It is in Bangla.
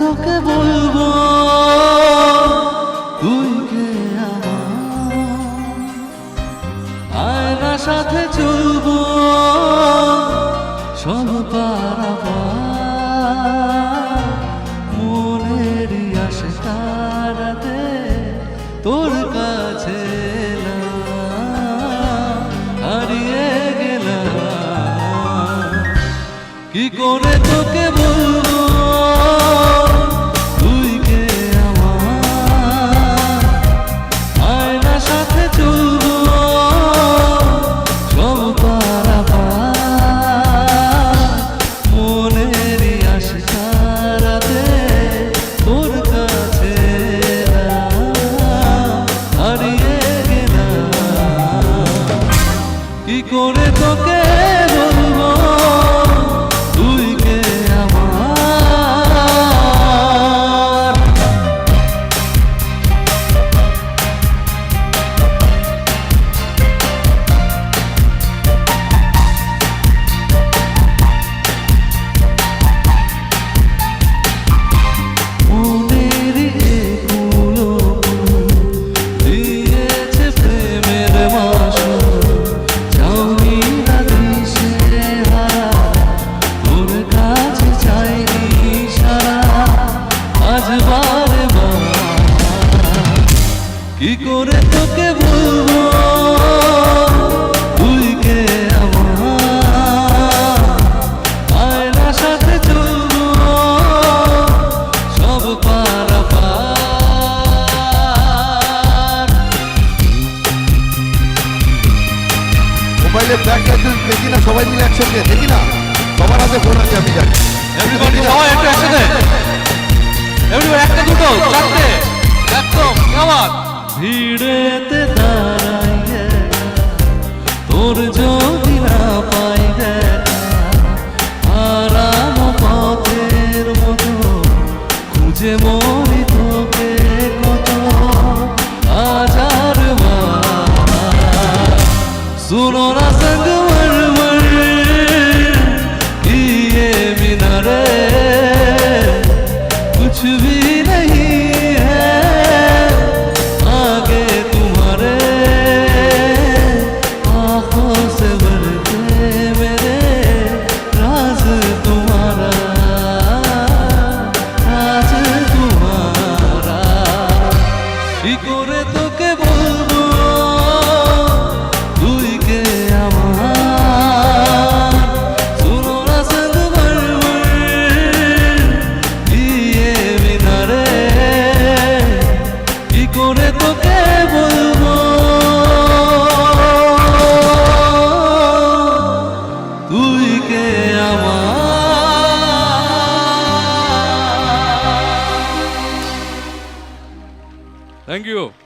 তোকে বলব, তুই কে আয়না সাথে চলবো, সব পারাবা মনের আসে তারাতে তোর কাছে হারিয়ে গেলাম। কি করে কি করে তোকে বলব? তুই সাথে চলবো। সব মোবাইলে ব্যাগ দেখি না, সবাই মিলে একসঙ্গে, দেখি না? সবার হাতে ফোন আছে, আমি জানি। ছিড়েতে দাঁড়াই তোর যদি না পাই আরাম পথের মতো, খুঁজে মরি তোকে কত আজার মা সুনো সঙ্গ কি করে তোকে 땡큐